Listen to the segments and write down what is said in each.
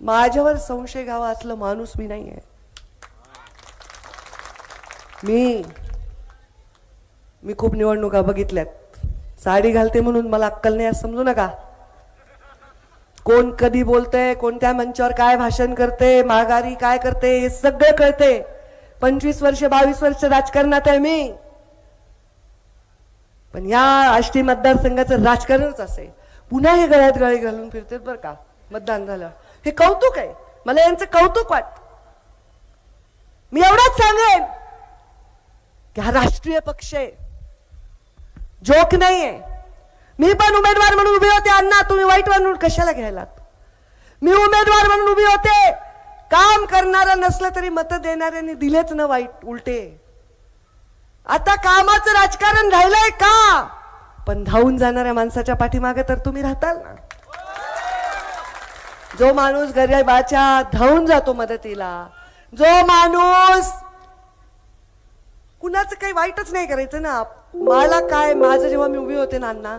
माझ्यावर संशय घ्यावा असलं माणूस मी नाही आहे मी मी खूप निवडणुका बघितल्यात. साडी घालते म्हणून मला अक्कल नाही असं समजू नका. कोण कधी बोलतंय कोणत्या मंचावर काय भाषण करते माघारी काय करते हे सगळं कळते. पंचवीस वर्ष बावीस वर्ष राजकारणात आहे मी. पण या आष्टी मतदारसंघाचं राजकारणच असे पुन्हा हे गळ्यात गळे घालून फिरते बरं का. मतदान झालं. हे कौतुक आहे. मला यांचं कौतुक वाटत मी एवढंच सांगेन की हा राष्ट्रीय पक्ष आहे. जोक नाहीये. मी पण उमेदवार म्हणून उभी होते. अण्णा तुम्ही वाईट म्हणून कशाला घ्यायलात? मी उमेदवार म्हणून उभी होते. काम करणारा नसलं तरी मत देणाऱ्यांनी दिलेच ना वाईट उलटे. आता कामाचं राजकारण राहिलंय का? पण धावून जाणाऱ्या माणसाच्या पाठीमागे तर तुम्ही राहताल ना. जो माणूस गरीबाच्या धावून जातो मदतीला जो माणूस कुणाचं काही वाईटच नाही करायचं ना. मला काय माझं जेव्हा मी उभी होते ना अण्णा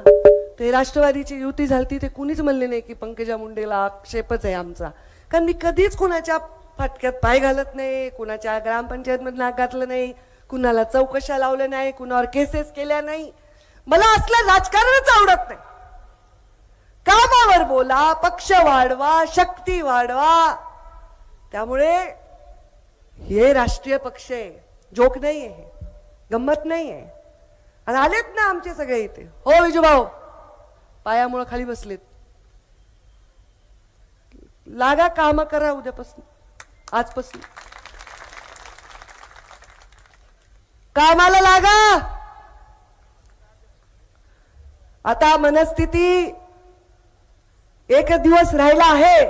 ते राष्ट्रवादीची युती झाली ते कुणीच म्हणले नाही की पंकजा मुंडेला आक्षेपच आहे आमचा. कारण मी कधीच कुणाच्या फाटक्यात पाय घालत नाही कुणाच्या ग्रामपंचायत मध्ये घातलं नाही कुणाला चौकशा लावलं नाही कुणावर केसेस केल्या नाही. मला असलं राजकारणच आवडत नाही. कामावर बोला पक्ष वाढवा शक्ती वाढवा. त्यामुळे हे राष्ट्रीय पक्ष आहे. जोक नाही आहे गंमत नाही आहे आणि आलेत ना आमचे सगळे इथे. हो विजूभाऊ. पायामुळं खाली बसलेत. लागा काम करा उद्यापासून. आजपासून. कामाला लागा. आता मनस्थिती एक दिवस राहिला आहे.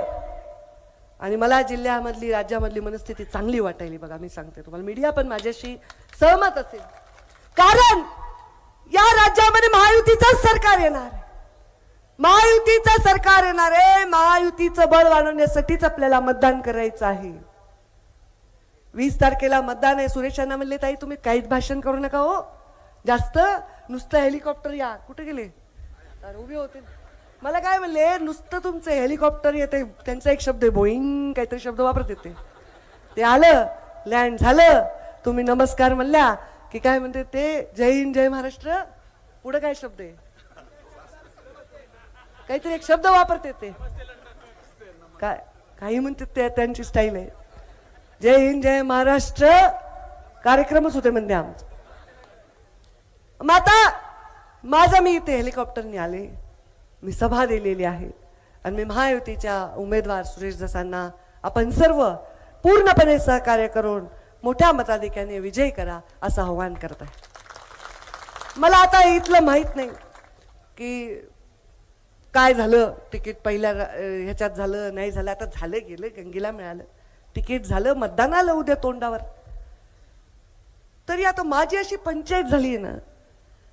आणि मला जिल्ह्यामधली राज्यामधली मनस्थिती चांगली वाटायली बघा मी सांगते तुम्हाला. मीडिया पण माझ्याशी सहमत असेल. कारण या राज्यामध्ये महायुतीचंच सरकार येणार आहे. महायुतीचं सरकार येणार आहे. महायुतीचं बळ वाढवण्यासाठीच आपल्याला मतदान करायचं आहे. वीस तारखेला मतदान आहे. सुरेश यांना म्हणले ताई तुम्ही काहीच भाषण करू नका हो. जास्त नुसतं हेलिकॉप्टर या. कुठे गेले? उभे होते. मला काय म्हणले नुसतं तुमचं हेलिकॉप्टर येते त्यांचा एक शब्द आहे बोईंग काहीतरी शब्द वापरत येते. ते आलं लँड झालं तुम्ही नमस्कार म्हणल्या की काय म्हणते ते जय हिंद जय महाराष्ट्र पुढे काय शब्द आहे? काहीतरी एक शब्द वापरते ते काय काही म्हणते ते त्यांची स्टाईल आहे. जय हिंद जय महाराष्ट्र कार्यक्रमच होते म्हणते आमचं. मग आता माझा मी इथे हेलिकॉप्टरने आले. मी सभा दिलेली आहे. आणि मी महायुतीच्या उमेदवार सुरेश दसांना आपण सर्व पूर्णपणे सहकार्य करून मोठ्या मताधिक्याने विजय करा असं आव्हान करत आहे. मला आता इथलं माहीत नाही की काय झालं तिकीट पहिल्या ह्याच्यात झालं नाही झालं आता झालं गेलं गंगीला मिळालं. तिकीट झालं मतदान आलं उद्या तोंडावर. तरी आता माझी अशी पंचायत झाली आहे ना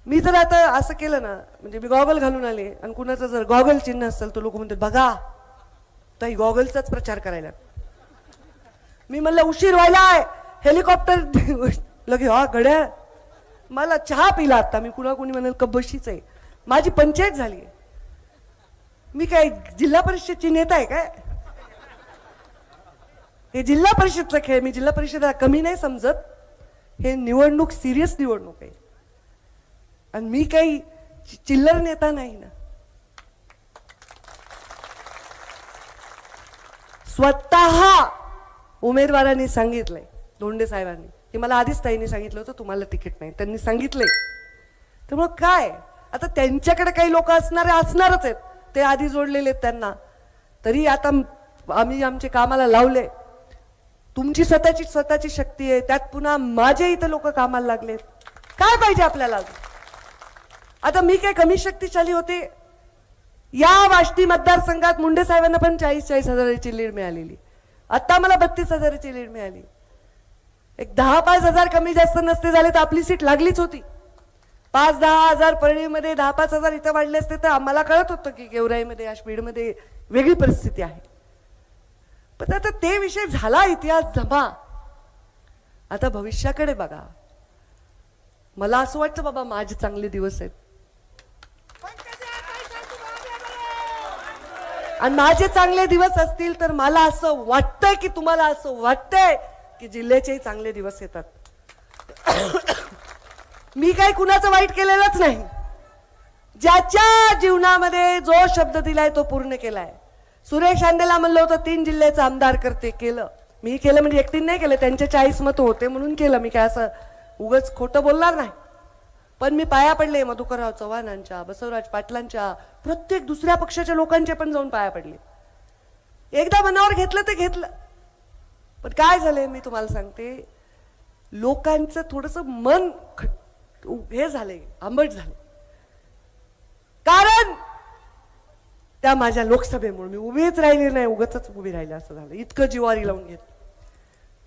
मी जर आता असं केलं ना म्हणजे मी गॉगल घालून आले आणि कुणाचं जर गॉगल चिन्ह असेल तर लोक म्हणतात बघा ताई गॉगलचाच प्रचार करायला. मी म्हणलं उशीर व्हायला आहे हेलिकॉप्टर लगे हा घड्याळ मला चहा पिला आता. मी कुणा कुणी म्हणाल कब्बशीच आहे. माझी पंचायत झाली. मी काय जिल्हा परिषदची नेता आहे काय? हे जिल्हा परिषदचा खेळ मी जिल्हा परिषदेला कमी नाही समजत. हे निवडणूक सिरियस निवडणूक आहे. आणि मी काही चिल्लर नेता नाही ना. स्वतः उमेदवारांनी सांगितलंय धोंडे साहेबांनी. की मला आधीच ताईंनी सांगितलं होतं तुम्हाला तिकीट नाही. त्यांनी सांगितलंय. त्यामुळं काय? आता त्यांच्याकडे काही लोक असणारे असणारच आहेत. ते आधी जोडलेले आहेत त्यांना. तरी आता आम्ही आमचे कामाला लावले. तुमची स्वतःची स्वतःची शक्ती आहे. त्यात पुन्हा माझे इथं लोक कामाला लागलेत. काय पाहिजे आपल्याला अजून? आता मी काय कमी शक्तिशाली होते? या वाष्टी मतदारसंघात मुंडे साहेबांना पण चाळीस चाळीस हजाराची लीड मिळालेली. आत्ता मला बत्तीस हजाराची लीड मिळाली. एक दहा पाच हजार कमी जास्त नसते झाले तर आपली सीट लागलीच होती. पाच दहा हजार परळीमध्ये दहा पाच हजार इथं वाढले असते तर आम्हाला कळत होतं की गेवराईमध्ये या स्पीडमध्ये वेगळी परिस्थिती आहे. पण आता ते विषय झाला इतिहास जमा. आता भविष्याकडे बघा. मला असं वाटतं बाबा माझे चांगले दिवस आहेत. आणि माझे चांगले दिवस असतील तर मला असं वाटतंय की तुम्हाला असं वाटतंय की जिल्ह्याचेही चांगले दिवस येतात. मी काही कुणाचं वाईट केलेलंच नाही. ज्याच्या जीवनामध्ये जो शब्द दिलाय तो पूर्ण केलाय. सुरेश आंदेला म्हणलं होतं तीन जिल्ह्याचं आमदार करते. केलं. मी केलं म्हणजे एकटीन नाही केलं त्यांचे चाळीस मत होते म्हणून केलं. मी काय असं उगच खोटं बोलणार नाही. पण मी पाया पडले मधुकरराव चव्हाणांच्या बसवराज पाटलांच्या प्रत्येक दुसऱ्या पक्षाच्या लोकांचे पण जाऊन पाया पडले. एकदा मनावर घेतलं ते घेतलं. पण काय झालंय मी तुम्हाला सांगते? लोकांचं थोडस मन खट हे झालंय आंबट झालं कारण त्या माझ्या लोकसभेमुळे मी उभीच राहिली नाही उगच उभी राहिले असं झालं. इतकं जिवारी लावून घेत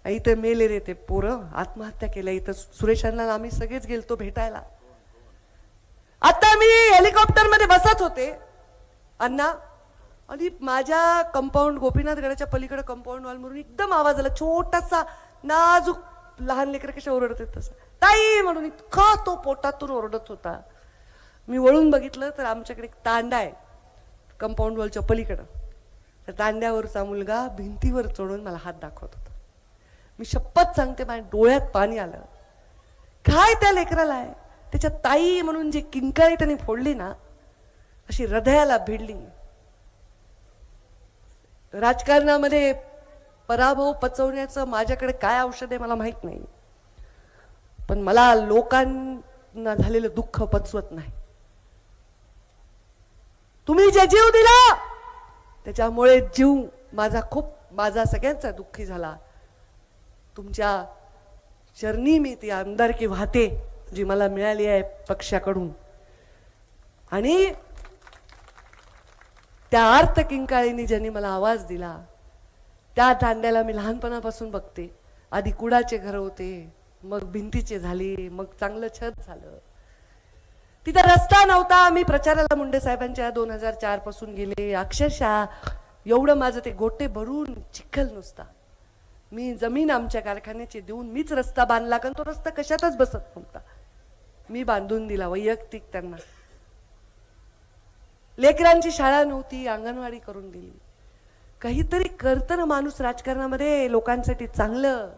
इथं मेले रे ते पोरं. आत्महत्या केल्या. इथं सुरेशांना आम्ही सगळेच गेलतो भेटायला. आता मी हेलिकॉप्टरमध्ये बसत होते. अण्णा आणि माझ्या कंपाऊंड गोपीनाथ गडाच्या पलीकडे कंपाऊंड वॉल म्हणून एकदम आवाज आला. छोटासा नाजूक लहान लेकर कशा ओरडते तसं. ताई म्हणून इतका तो पोटातून ओरडत होता. मी वळून बघितलं तर आमच्याकडे एक तांडा आहे कंपाऊंड वॉलच्या पलीकडं. त्या तांड्यावरचा मुलगा भिंतीवर चढून मला हात दाखवत होता. मी शपथ सांगते माझ्या डोळ्यात पाणी आलं. काय त्या लेकराला आहे? त्याच्या ताई म्हणून जी किंकाळी त्याने फोडली ना अशी हृदयाला भिडली. राजकारणामध्ये पराभव पचवण्याचं माझ्याकडे काय औषध आहे मला माहीत नाही. पण मला लोकांना झालेलं दुःख पचवत नाही. तुम्ही जे जीव दिला त्याच्यामुळे जीव माझा खूप माझा सगळ्यांचा दुःखी झाला. तुमच्या चरणी मी ती आमदारकी वाहते. जी मला मिळाली आहे पक्षाकडून. आणि त्या आर्त किंकाळीने ज्यांनी मला आवाज दिला त्या दांड्याला मी लहानपणापासून बघते. आधी कुडाचे घर होते मग भिंतीचे झाले मग चांगलं छत झालं. तिथं रस्ता नव्हता. मी प्रचाराला मुंडे साहेबांच्या दोन हजार चारपासून गेले. अक्षरशः एवढं माझं ते गोटे भरून चिखल नुसता. मी जमीन आमच्या कारखान्याची देऊन मीच रस्ता बांधला कारण तो रस्ता कशातच बसत नव्हता. मी बांधून दिला वैयक्तिक त्यांना. लेकरांची शाळा नव्हती अंगणवाडी करून दिली. काहीतरी करतं ना माणूस राजकारणामध्ये लोकांसाठी चांगलं.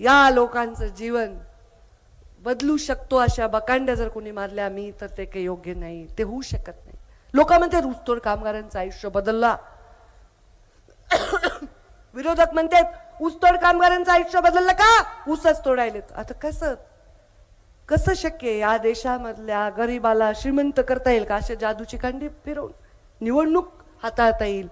या लोकांचं जीवन बदलू शकतो अशा बकांड्या जर कोणी मारल्या मी तर ते काही योग्य नाही ते होऊ शकत नाही. लोकांमध्ये रुजतोड कामगारांचं आयुष्य बदलला. विरोधक म्हणतात ऊसतोड कामगारांचं आयुष्य बदललं का? ऊसच तोडायलेत. आता कसं? कसं शक्य या देशामधल्या गरीबाला श्रीमंत करता येईल का? अशा जादूची कांडी फिरवून निवडणूक हाताळता येईल.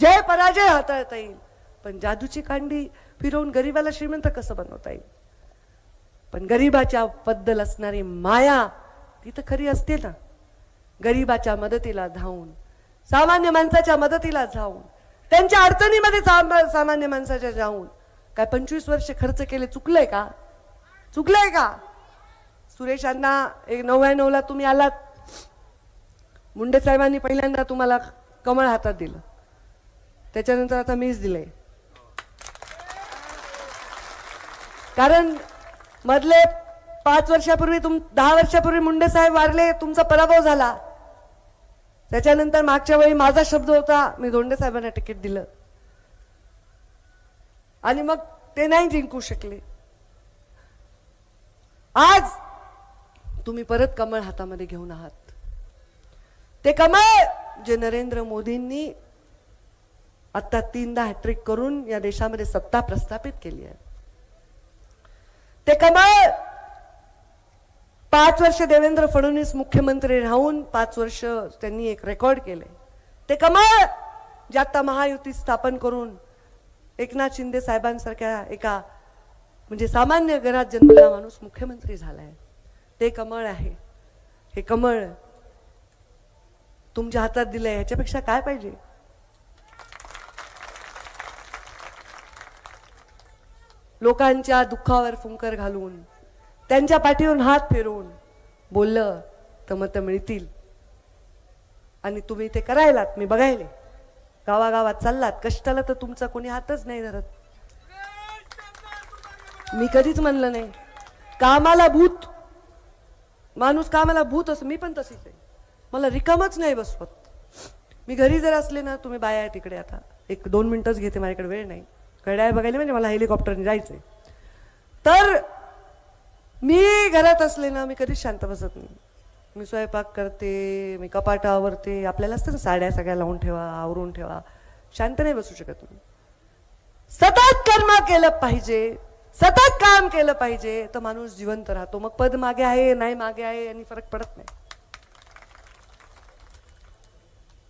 जय पराजय हाताळता येईल. पण जादूची कांडी फिरवून गरीबाला श्रीमंत कसं बनवता येईल? पण गरीबाच्या बद्दल असणारी माया ती तर खरी असते ना. गरीबाच्या मदतीला धावून सामान्य माणसाच्या मदतीला धावून त्यांच्या अडचणीमध्ये सामान्य माणसाच्या जाऊन. काय पंचवीस वर्ष खर्च केले चुकलंय का? चुकलंय का? सुरेशांना एक नव्याण्णवला तुम्ही आलात. मुंडे साहेबांनी पहिल्यांदा तुम्हाला कमळ हातात दिलं. त्याच्यानंतर आता मीच दिलंय. कारण मधले पाच वर्षापूर्वी तुम दहा वर्षापूर्वी मुंडे साहेब वारले तुमचा पराभव झाला. त्याच्यानंतर मागच्या वेळी माझा शब्द होता मी धोंडे साहेबांना तिकीट दिलं. आणि मग ते नाही जिंकू शकले. आज तुम्ही परत कमळ हातामध्ये घेऊन आहात. ते कमळ जे नरेंद्र मोदींनी आता तीनदा हॅट्रिक करून या देशामध्ये सत्ता प्रस्थापित केली आहे. ते कमळ पाच वर्ष देवेंद्र फडणवीस मुख्यमंत्री राहून पाच वर्ष त्यांनी एक रेकॉर्ड केले ते कमळ जे आता महायुती स्थापन करून एकनाथ शिंदे साहेबांसारख्या एका म्हणजे सामान्य घरात जन्मला माणूस मुख्यमंत्री झालाय. ते कमळ आहे. हे कमळ तुमच्या हातात दिलंय. ह्याच्यापेक्षा काय पाहिजे? लोकांच्या दुःखावर फुंकर घालून त्यांच्या पाठीवरून हात फिरवून बोललं तर मतं मिळतील. आणि तुम्ही ते करायलात मी बघायले. गावागावात चाललात कष्टाला तर तुमचा कोणी हातच नाही धरत. मी कधीच म्हणलं नाही. कामाला भूत. माणूस कामाला भूत असं मी पण तशीच आहे. मला रिकामच नाही बसवत. मी घरी जर असले ना तुम्ही बाया आहे तिकडे आता. एक दोन मिनटंच घेते माझ्याकडे वेळ नाही. घड्याळ बघायला म्हणजे मला हेलिकॉप्टरने जायचं आहे तर मी घरात असले ना मी कधीच शांत बसत नाही. मी स्वयंपाक करते मी कपाट आवरते आपल्याला असतं ना साड्या सगळ्या लावून ठेवा आवरून ठेवा. शांत नाही बसू शकत मी. सतत कर्म केलं पाहिजे सतत काम केलं पाहिजे तर माणूस जिवंत राहतो. मग पद मागे आहे नाही मागे आहे आणि फरक पडत नाही.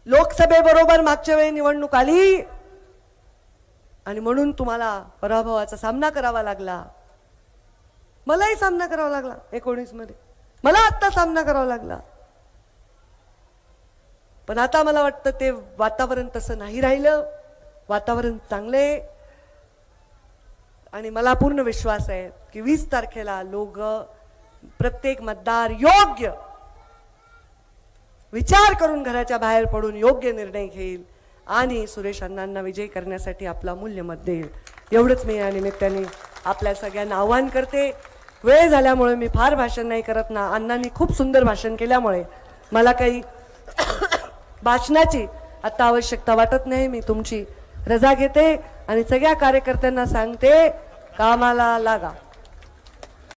लोकसभेबरोबर मागच्या वेळी निवडणूक आली आणि म्हणून तुम्हाला पराभवाचा सामना करावा लागला. मलाही सामना करावा लागला एकोणीसमध्ये मला आत्ता सामना करावा लागला. पण आता मला वाटतं ते वातावरण तसं नाही राहिलं. वातावरण चांगले आणि मला पूर्ण विश्वास आहे की वीस तारखेला लोक प्रत्येक मतदार योग्य विचार करून घराच्या बाहेर पडून योग्य निर्णय घेईल आणि सुरेश अण्णांना विजय करण्यासाठी आपला मूल्यमत देईल. एवढंच मी या निमित्ताने आपल्या सगळ्यांना आव्हान करते. वेळ झाल्यामुळे मी फार भाषण नाही करत ना. अण्णांनी खूप सुंदर भाषण केल्यामुळे मला काही भाषणाची आत्ता आवश्यकता वाटत नाही. मी तुमची रजा घेते आणि सगळ्या कार्यकर्त्यांना सांगते कामाला लागा.